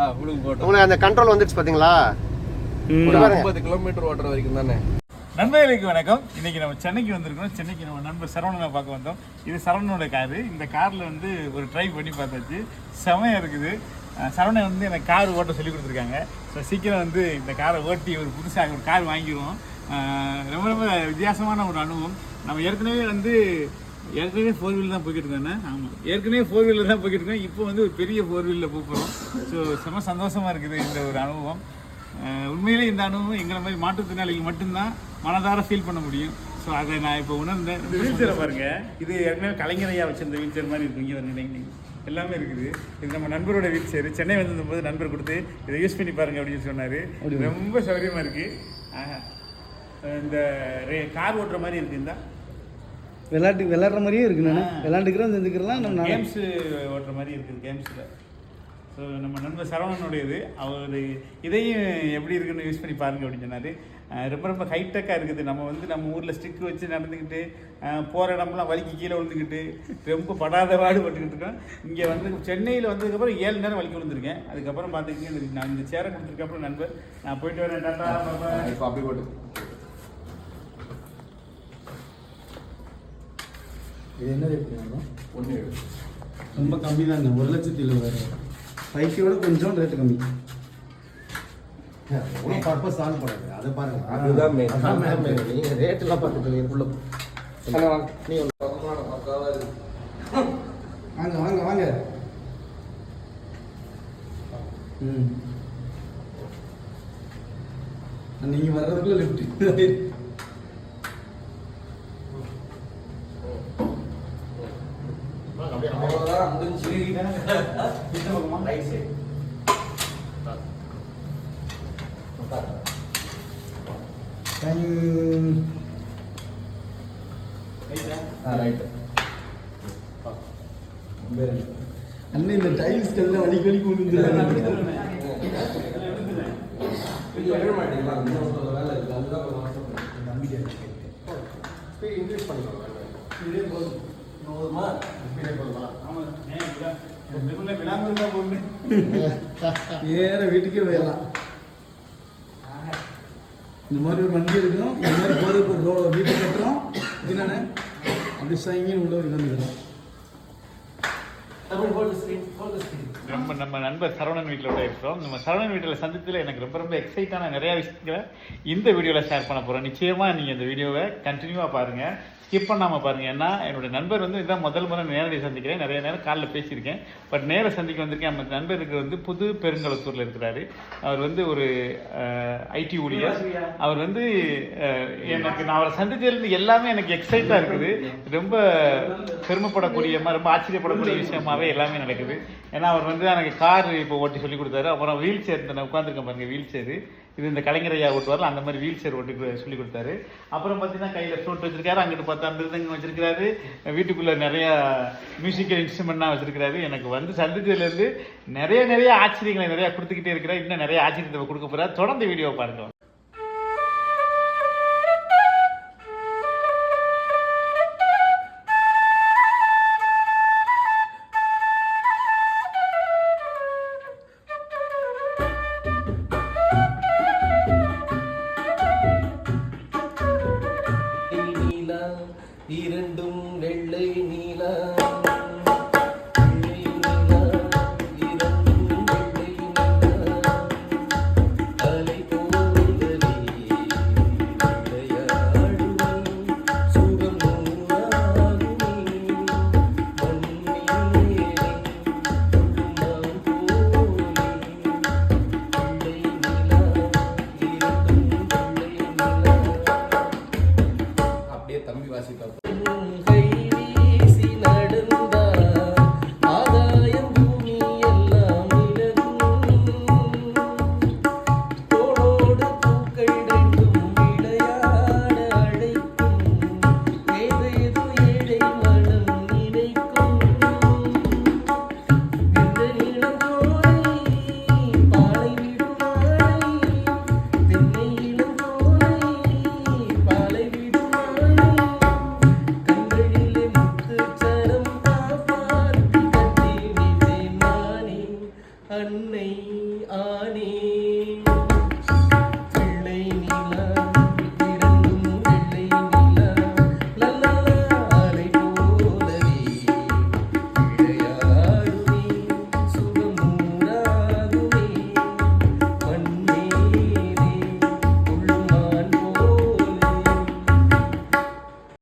ஆ புழுகு போட்டோம் உங்களுக்கு அந்த கண்ட்ரோல் வந்துடுச்சு பார்த்தீங்களா. ஐம்பது கிலோமீட்டர் ஓட்டுற வரைக்கும் தானே? நண்பர்களுக்கு வணக்கம். இன்னைக்கு நம்ம சென்னைக்கு வந்திருக்கோம் சென்னைக்கு நம்ம நண்பர் சரவணனை பார்க்க வந்தோம். இது சரவணனோட காரு இந்த காரில் வந்து ஒரு ட்ரை பண்ணி பார்த்தாச்சு. செமையாக இருக்குது. சரவணன் வந்து எனக்கு கார் ஓட்ட சொல்லி கொடுத்துருக்காங்க. ஸோ சீக்கிரம் வந்து இந்த காரை ஓட்டி ஒரு புதுசாக ஒரு கார் வாங்கிடுவோம். ரொம்ப ரொம்ப வித்தியாசமான ஒரு அனுபவம். நம்ம ஏற்கனவே வந்து ஏற்கனவே ஃபோர் வீலர் தான் போய்கிட்டு இருக்கோண்ணே ஆமாம் ஏற்கனவே ஃபோர் வீலர் தான் போய்கிட்டு இருக்கோம் இப்போ வந்து ஒரு பெரிய ஃபோர் வீலரில் போகிறோம் ஸோ செம சந்தோஷமாக இருக்குது இந்த ஒரு அனுபவம். உண்மையிலே இந்த அனுபவம் எங்களை மாதிரி மாற்றுத்திறனாளிகள் மட்டும்தான் மனதார ஃபீல் பண்ண முடியும். ஸோ அதை நான் இப்போ உணர்ந்தேன். இந்த வீல் சேரை பாருங்க. இது ஏற்கனவே கலைஞரையா வச்சிருந்த வீல் சேர் மாதிரி இருக்கு இங்கே வந்து எல்லாமே இருக்குது. இது நம்ம நண்பரோட வீல் சேர் சென்னை வந்திருந்த போது நண்பர் கொடுத்து இதை யூஸ் பண்ணி பாருங்க அப்படின்னு சொன்னாரு. ரொம்ப சௌகரியமா இருக்கு. ஆஹா. இந்த ரே- கார் ஓட்டுற மாதிரி இருக்கு. இந்த. விளையாட்டு விளையாடுற மாதிரியே இருக்கு நான். விளையாண்டுக்கிறோம் செஞ்சுக்கிறலாம் நம்ம கேம்ஸ் ஓட்டுற மாதிரி இருக்குது கேம்ஸில் ஸோ நம்ம நண்பர் சரவணனுடையது. அவர் இதையும் எப்படி இருக்குன்னு யூஸ் பண்ணி பாருங்க அப்படின்னு சொன்னார். ரொம்ப ரொம்ப ஹைடெக்காக இருக்குது. நம்ம வந்து நம்ம ஊரில் ஸ்டிக் வச்சு நடந்துக்கிட்டு போகிற இடம்லாம் வலிக்கு கீழே விழுந்துக்கிட்டு ரொம்ப படாத பாடு பட்டுக்கிட்டு இருக்கோம். இங்கே வந்து சென்னையில் வந்ததுக்கப்புறம் ஏழு நேரம் வலிக்கு விழுந்திருக்கேன். அதுக்கப்புறம் பார்த்துக்கிட்டு இந்த நான் இந்த சேரை கொடுத்ததுக்கப்புறம் நண்பர் நான் போயிட்டு வரேன் டாட்டா அப்படி போட்டு. இது என்ன ரேட் வேணும் ஒன்று ரொம்ப கம்மி தாங்க. ஒரு லட்சத்தி இருபதாயிரம் பைக்கோட கொஞ்சம் ரேட்டு கம்மி. ஒன்றும் பர்பஸ் சால்வ் பண்ணாது அதை பாருங்க. அதுதான் main. அதான் main. நீங்க ரேட் எல்லாம் பார்த்துட்டு உள்ள நீ வாங்க வாங்க வாங்க. ம். நீங்க வர்றதுக்குள்ள லிஃப்ட் ரைட் சைடு ரைட்டு அண்ணன் இந்த டைல்ஸ் கல்ல வலிக்கு வலிக்கு விழுந்துருக்காங்க இன்க்ரீஸ் பண்ணிக்கோங்க. போதுமா ஸ்பீடே போதுமா. போதுமே. நேர வீட்டுக்கே போயிடலாம். இந்த மாதிரி ஒரு வண்டி இருக்கும். இந்த மாதிரி போகிறதுக்கு ஒரு வீட்டு கட்டுறோம். என்னண்ணே அப்படி சைங்கன்னு உள்ள உட்காந்துக்கிறோம் நம்ம நம்ம நண்பர் சரவணன் வீட்டில் இருக்கிறோம். நம்ம சரவணன் வீட்டில் சந்தித்தில் எனக்கு ரொம்ப ரொம்ப எக்ஸைட்டான நிறைய விஷயங்களை இந்த வீடியோவில் ஷேர் பண்ண போகிறோம் நிச்சயமாக நீங்கள் இந்த வீடியோவை கண்டினியூவாக பாருங்கள் ஸ்கிப் பண்ணாமல் பாருங்கள் ஏன்னா என்னோட நண்பர் வந்து இதான் முதல் முறை நேரடி சந்திக்கிறேன். நிறைய நேரம் காலைல பேசியிருக்கேன். பட் நேர சந்திக்க வந்திருக்கேன். நம்ம நண்பருக்கு வந்து புது பெருங்களத்தூரில் இருக்கிறாரு. அவர் வந்து ஒரு ஐடி ஊழியர். அவர் வந்து எனக்கு நான் அவரை சந்திச்சதுலேருந்து எல்லாமே எனக்கு எக்ஸைட்டாக இருக்குது. ரொம்ப பெருமைப்படக்கூடிய மாதிரி ரொம்ப ஆச்சரியப்படக்கூடிய விஷயமாவே எல்லாமே நடக்குது. ஏன்னா அவர் வந்து எனக்கு கார் இப்போ ஓட்டி சொல்லி கொடுத்தாரு. அப்புறம் வீல் சேர் இந்த உட்காந்துருக்கேன் பாருங்க வீல் சேர் இது இந்த கலைஞரையா ஓட்டுவார்ல அந்த மாதிரி வீல் சேர் ஓட்டி சொல்லி கொடுத்தாரு. அப்புறம் பார்த்தீங்கன்னா கையில் ஃப்ளூட் வச்சிருக்காரு அங்கிட்டு பார்த்தா மிருதங்க வச்சிருக்காரு வீட்டுக்குள்ள நிறைய மியூசிக்கல் இன்ஸ்ட்ருமெண்ட்லாம் வச்சிருக்காரு எனக்கு வந்து சந்திச்சதுலேருந்து நிறைய நிறைய ஆச்சரியங்களை நிறைய கொடுத்துக்கிட்டே இருக்கிறார். இன்னும் நிறைய ஆச்சரியத்தை கொடுக்க போறாரு. தொடர்ந்து வீடியோ பாருங்க. இரண்டும் வெள்ளை நீலா. இரண்டும் வெள்ளை நீலா. அப்படியே